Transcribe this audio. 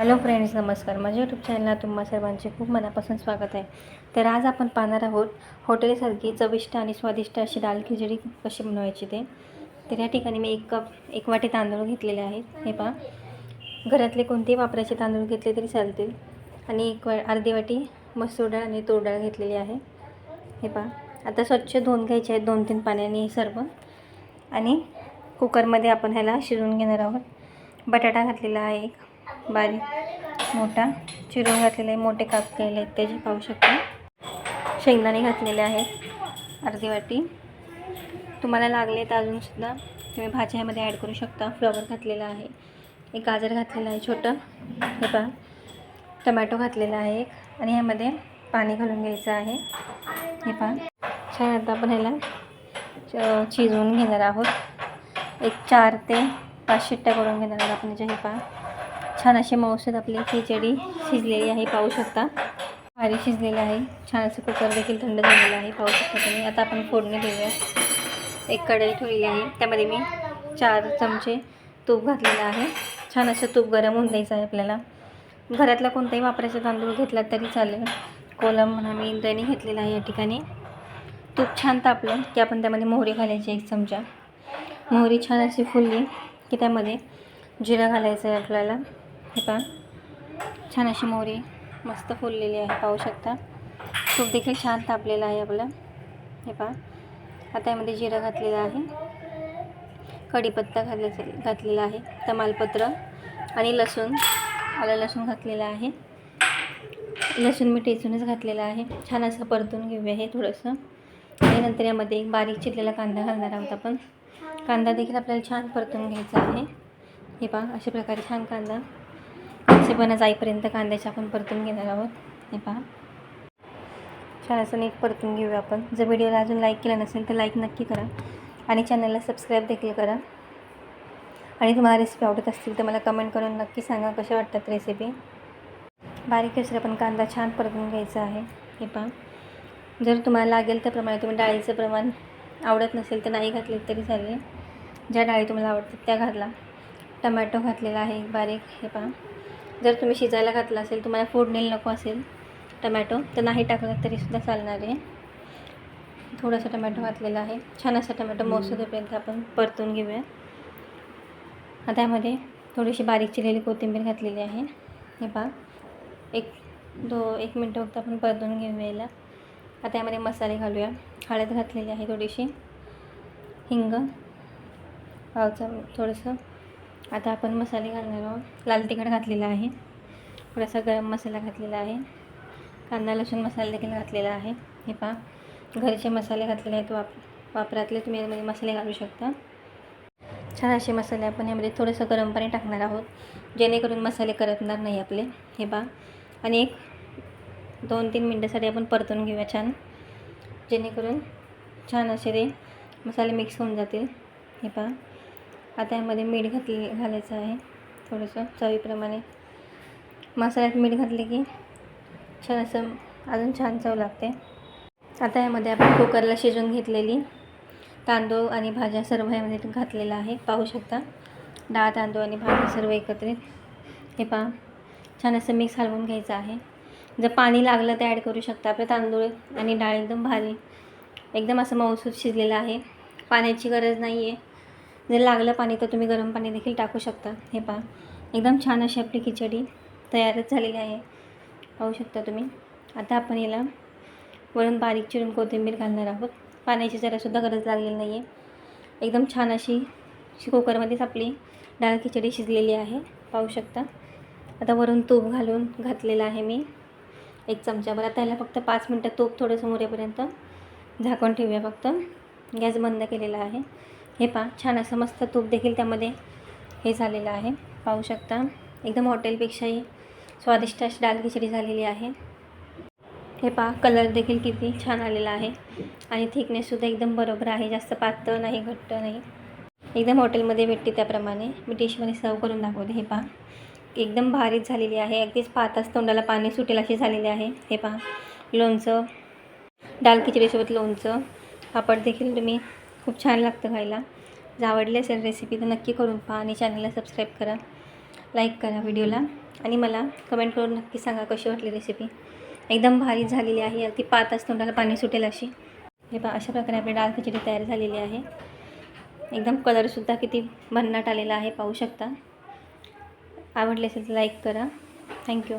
Hello friends नमस्कार. माझ्या YouTube चॅनलला तुम्हा सर्वांचे खूप मनापासून स्वागत आहे. तर आज आपण पाहणार आहोत हॉटेलसारखी चविष्ट आणि स्वादिष्ट अशी दाल खिचडी कशी बनवायची ते. तर या ठिकाणी मी एक कप एक वाटी तांदूळ घेतलेले आहेत. हे पहा. घरातले कोणतेही वापरायचे तांदूळ घेतले तरी चालतील. आणि एक वा अर्धी वाटी मसूर डाळ आणि तूर डाळ घेतलेली आहे. हे पहा. आता स्वच्छ धुवून घ्यायचे आहेत दोन तीन पाण्याने हे सर्व. आणि कुकरमध्ये आपण ह्याला शिजवून घेणार आहोत. बटाटा घातलेला आहे एक. बारीक मोठा. चिरून घातलेले मोठे काप केलेले आहेत त्याचे पाहू शकता. शेंगदाणे घातलेले आहेत अर्धी वाटी. तुम्हाला लागले तर अजूनसुद्धा तुम्ही भाज्यामध्ये ॲड करू शकता. फ्लॉवर घातलेला आहे एक गाजर घातलेलं आहे छोटं. हे पहा. टमॅटो घातलेला आहे एक. आणि ह्यामध्ये पाणी घालून घ्यायचं आहे. हे पहा. छान आता आपण ह्याला च- शिजवून घेणार आहोत. एक चार ते पाच शिट्ट्या करून घेणार आहोत आपण याच्या हे पहा. छान अशी मौसूद आपली खिचडी शिजलेली आहे पाहू शकता. भारी शिजलेली आहे. छान असं कुकर देखील थंड झालेलं आहे पाहू शकता तुम्ही. आता आपण फोडणी देऊया. एक कढई ठेवलेली आहे. त्यामध्ये मी चार चमचे तूप घातलेलं आहे. छान असं तूप गरम होऊन द्यायचं आहे आपल्याला. घरातला कोणताही वापरायचा तांदूळ घेतला तरी चालेल. कोलम म्हणा मी इंद्रायणी घेतलेला आहे या ठिकाणी. तूप छान तापलं की आपण त्यामध्ये मोहरी घालायची एक चमचा. मोहरी छान अशी फुलली की त्यामध्ये जिरं घालायचं आहे आपल्याला. हे पहा. छान अशी मोहरी मस्त फुललेली आहे पाहू शकता. तूप देखील छान तापलेलं आहे आपलं. हे पहा. आता यामध्ये जिरं घातलेलं आहे. कढीपत्ता घातले घातलेला आहे. तमालपत्र आणि लसूण. आलं लसूण घातलेलं आहे. लसूण मी टेचूनच घातलेलं आहे. छान असं परतून घेऊया हे थोडंसं. आणि नंतर यामध्ये एक बारीक चिरलेला कांदा घालणार आहोत आपण. कांदा देखील आपल्याला छान परतून घ्यायचा आहे. हे पहा अशा प्रकारे छान कांदा. कच्चेपणा जाईपर्यंत कांद्याचे आपण परतून घेणार आहोत. हे पहा. छान असं नीट परतून घेऊया आपण. जर व्हिडिओला अजून लाईक केला नसेल तर लाईक नक्की करा. आणि चॅनलला सबस्क्राईब देखील करा. आणि तुम्हाला रेसिपी आवडत असतील तर मला कमेंट करून नक्की सांगा कशा वाटतात रेसिपी बारीक केसर आपण कांदा छान परतून घ्यायचा आहे. हे पहा. जर तुम्हाला लागेल त्याप्रमाणे तुम्ही डाळीचं प्रमाण आवडत नसेल तर नाही घातले तरी चालेल. ज्या डाळी तुम्हाला आवडतात त्या घातला. टमॅटो घातलेला आहे बारीक. हे पहा. जर तुम्ही शिजायला घातला असेल तुम्हाला फोडणीला नको असेल टमॅटो तर नाही टाकलं तरीसुद्धा चालणार आहे. थोडासा टमॅटो घातलेला आहे. छान असा टमॅटो मोसुदेपर्यंत आपण परतून घेऊया. आता यामध्ये थोडीशी बारीक चिरलेली कोथिंबीर घातलेली आहे. हे पहा. एक दो एक मिनटं फक्त आपण परतून घेऊया याला आता यामध्ये मसाले घालूया. हळद घातलेली आहे थोडीशी. हिंग पावचा थोडंसं आता आपण मसाले घालणार आहोत. लाल तिखट घातलेला आहे. थोडासा गरम मसाला घातलेला आहे. कांदा लसूण मसाला देखील घातलेला आहे. हे पहा. घरचे मसाले घातलेले आहेत वाप वापरातले. तुम्ही यामध्ये मसाले घालू शकता. छान असे मसाले आपण यामध्ये थोडंसं गरम पाणी टाकणार आहोत. जेणेकरून मसाले करपणार नाही आपले. हे पहा. आणि एक दोन तीन मिनटासाठी आपण परतून घेऊया छान. जेणेकरून छान असे ते मसाले मिक्स होऊन जातील. हे पहा. आता यामध्ये मीठ घातले घालायचं आहे. थोडंसं चवीप्रमाणे. मसाल्यात मीठ घातले की छान असं अजून छान चव लागते. आता यामध्ये आपण कुकरला शिजवून घेतलेली तांदूळ आणि भाज्या सर्व यामध्ये घातलेलं आहे. पाहू शकता. डाळ तांदूळ आणि भाज्या सर्व एकत्रित. हे पहा. छान असं मिक्स हलवून घ्यायचं आहे. जर पाणी लागलं तर ॲड करू शकता. आपलं तांदूळ आणि डाळ एकदम भारी एकदम असं मऊसूत शिजलेलं आहे. पाण्याची गरज नाही आहे जर लागलं पाणी तर तुम्ही गरम पाणी देखील टाकू शकता. हे पहा. एकदम छान अशी आपली खिचडी तयारच झालेली आहे. पाहू शकता तुम्ही. आता आपण याला वरून बारीक चिरून कोथिंबीर घालणार आहोत. पाण्याची जरासुद्धा गरज लागलेली नाही आहे एकदम छान अशी कुकरमध्येच आपली डाळ खिचडी शिजलेली आहे. पाहू शकता. आता वरून तूप घालून घातलेलं आहे मी. एक चमचाभर. आता याला फक्त पाच मिनटं तूप थोडंसं मोरेपर्यंत झाकून ठेवूया फक्त. गॅस बंद केलेला आहे. हे पहा छान असं मस्त तूप देखील त्यामध्ये हे झालेलं आहे. पाहू शकता एकदम हॉटेलपेक्षाही स्वादिष्ट अशी डाल खिचडी झालेली आहे. हे पहा कलर देखील किती छान आलेला आहे. आणि थिकनेससुद्धा एकदम बरोबर आहे जास्त पातळ नाही घट्ट नाही. एकदम हॉटेलमध्ये भेटते त्याप्रमाणे. मी डिशमध्ये सर्व करून दाखवते हे पहा. एकदम भारीच झालेली आहे. अगदीच पाहताच तोंडाला पाणी सुटेल अशी झालेली आहे. हे पहा लोणचं डाल खिचडीसोबत लोणचं. पापड देखील तुम्ही खूप छान लागतं खायला. जर आवडली असेल रेसिपी तर नक्की करून पहा आणि चॅनलला सबस्क्राईब करा. लाईक करा व्हिडिओला आणि मला कमेंट करून नक्की सांगा कशी वाटली रेसिपी एकदम भारी झालेली आहे. अगदी पाताच तोंडाला पाणी सुटेल अशी. हे पहा अशा प्रकारे आपली डाळ खिचडी तयार झालेली आहे. एकदम कलरसुद्धा किती भन्नाट आलेला आहे पाहू शकता. आवडले असेल तर लाईक करा. थँक्यू